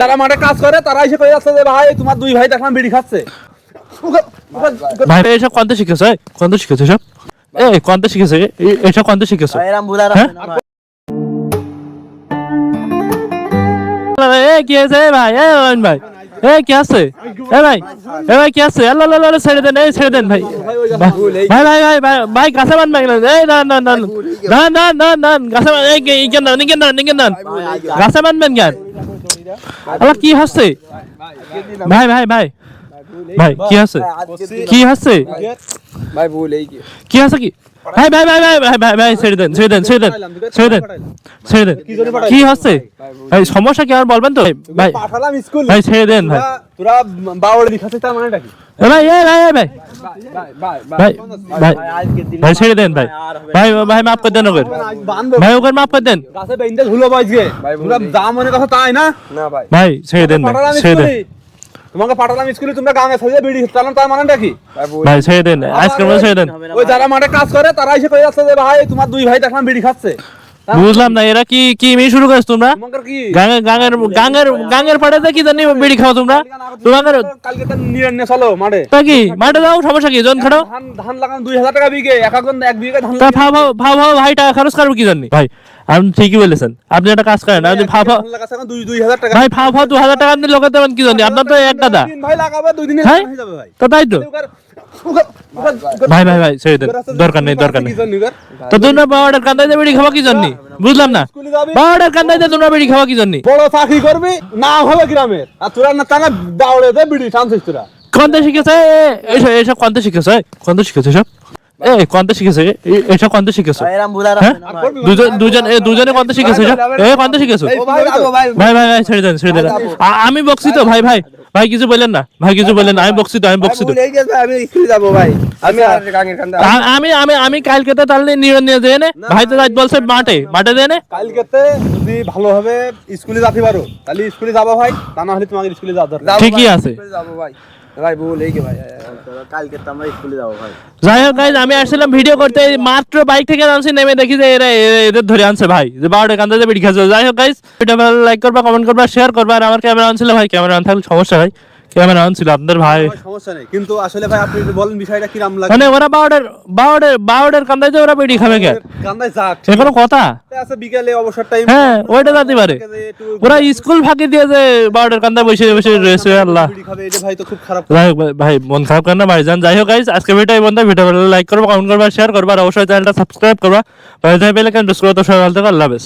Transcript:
তারা মাঠে কাজ করে তারা এসে কয়ে যাচ্ছে যে ভাই তোমার দুই ভাই দেখলাম বিড়ি খাচ্ছে ভাই এসব কোনতে শিখেছো কোনতে শিখেছো এসব এই কোনতে শিখেছো এসব কোনতে শিখেছো এরম হ্যাঁ? না ভাই। এ কি আছে এ ভাই এ রহিন ভাই এ কি আছে এ ভাই এ ভাই কি আছে আল্লাহ আল্লাহ ছেড়ে দেন এই ছেড়ে দেন ভাই ভাই ভাই ভাই ভাই ভাই গাছে বান ভাই এই না না না না না না না এই এই কেন নিকেন না নিকেন না গাছে বানবেন কেন আল্লাহ কি হচ্ছে? ভাই ভাই ভাই। ভাই কি আছে কি হচ্ছে? ভাই ভুল এই কি আছে কি? ভাই ভাই ভাই ভাই ভাই ভাই ভাই ছেড়ে দেন ছেড়ে দেন ছেড়ে দেন ছেড়ে দেন ছেড়ে দেন। কি হচ্ছে? ভাই সমস্যা কি আর বলবেন তো? ভাই পাঠালাম স্কুল। ভাই ছেড়ে দেন ভাই। তোরা বাউড়ে দিখাচ্ছে তার মানেটা কি? ভাই ভাই ভাই ভাই। ভাই ভাই ভাই। ভাই ছেড়ে দেন ভাই। ভাই ভাই মাফ করে দেন ওকে। ভাই ওকে মাফ করে দেন। গাছে বেইন্দে ধুলো বাজগে তোমরা যা মনে কথা তাই না? না ভাই। ভাই ছেড়ে দেন ভাই ছেড়ে দেন তোমাকে পাঠালাম স্কুলে তোমরা গাঙে সাজিয়ে বিড়ি চালাম তার মানেটা কি? ভাই ছেড়ে দেন মধ্যে ছেড়ে দেন। ওই যারা মাঠে কাজ করে তারা এসে কয়ে যাচ্ছে যে ভাই তোমার দুই ভাই দেখলাম বিড়ি খাচ্ছে। বুঝলাম না এরা কি কি মেয়ে শুরু করেছ তোমরা? গাঙের গাঙের পাড়াতে কি জানি বিড়ি খাও তোমরা। তোমাদের কালকে তো নিয়ে চলো মাঠে। তা কি? মাঠে যাও সমস্যা কি? জন খাটো। ধান লাগানো দুই হাজার টাকা বিঘে এক একজন এক বিঘে ধান তা ভাই টাকা খরচ করব কি জানি ভাই আপনি ঠিকই বলেছেন। আপনি একটা কাজ করেন আপনি টাকা। ভাই দু হাজার টাকা আপনি লোকের দেবেন কি জানি আপনার তো এক দাদা। ভাই লাগাবে দুই দিনে? হয়ে যাবে ভাই। তো তাই তো। ভাই ভাই ভাই ছেড়ে দেন দরকার নেই দরকার নেই? তো তোমরা বাবাটার কান্দাইতে বেড়ি খাওয়া কি জন্য? বুঝলাম না। বাবাটার কান্দাইতে তোমরা বেড়ি খাওয়া কি জন্য? বড় চাকরি করবি না হবে গ্রামের। আর তোরা না তারা দাওড়ে দে বিড়ি টানছিস তোরা। কন্তে শিখেছে? এসব কন্তে শিখেছে? কন্তে শিখেছে সব এ কন্তে শিখেছে এ- এসব কন্তে শিখেছে হ্যাঁ। দুজন দুজন এ দুজনে কন্তে শিখেছে সব এ কন্তে শিখেছে ভাই ভাই ভাই ছেড়ে দেন ছেড়ে দেন আমি বকছি তো ভাই ভাই ভাই কিছু বললেন না ভাই কিছু বললেন না আমি বকছি তো আমি বকছি তো আমি স্কুলে যাব ভাই আমি আমি আমি আমি কালকে তো তাহলে নিয়ে নিয়ে যেয়ে নে ভাই তো আজ বলছে মাঠে মাঠে দিয়ে নে কালকেতে যদি ভালোভাবে স্কুলে যেতে পারো তাহলে স্কুলে যাব ভাই তা না হলে তোমাকে স্কুলে যাওয়া দরকার ঠিকই আছে যাব ভাই যাই হোক গাইজ আমি আসছিলাম ভিডিও করতে মাত্র বাইক থেকে নামছি, নেমে দেখি যে এরা এদের ধরে আনছে ভাই। যে বারোটা কান্দা যে বেড়ি খাচ্ছে। যাই হোক গাইজ ভিডিও লাইক করবা কমেন্ট করবা শেয়ার করবা, আর আমার ক্যামেরা আনছিল ভাই ক্যামেরা আন থাকলে সমস্যা ভাই। ক্যামেরা ছিল আপনাদের ভাই। সমস্যা নেই। কিন্তু আসলে ভাই আপনি বলেন বিষয়টা কিরাম লাগে? মানে ওরা বারোটার কান্দায় যে ওরা বেড়ি খাবে কে? কান্দায় যাক। সে কোনো কথা? আছে বিকেলে অবসর টাইম হ্যাঁ ওইটা পারে। ওরা স্কুল ফাঁকি দিয়ে যে বারোটার কান্দায় বসে বসে রয়েছে আল্লাহ। খাবে এটা ভাই তো খুব খারাপ। যাই হোক ভাই- মন খারাপ করেন না ভাই যান যাই হোক গাইজ আজকে ভিডিও এই বন্ধু ভিডিও ভালো লাইক করবা কমেন্ট করবা শেয়ার করবা আর অবশ্যই চ্যানেলটা সাবস্ক্রাইব করবা। ভাই যাই পেলে কেন করো তো সবাই ভালো থাকো আল্লাহ হাফেজ।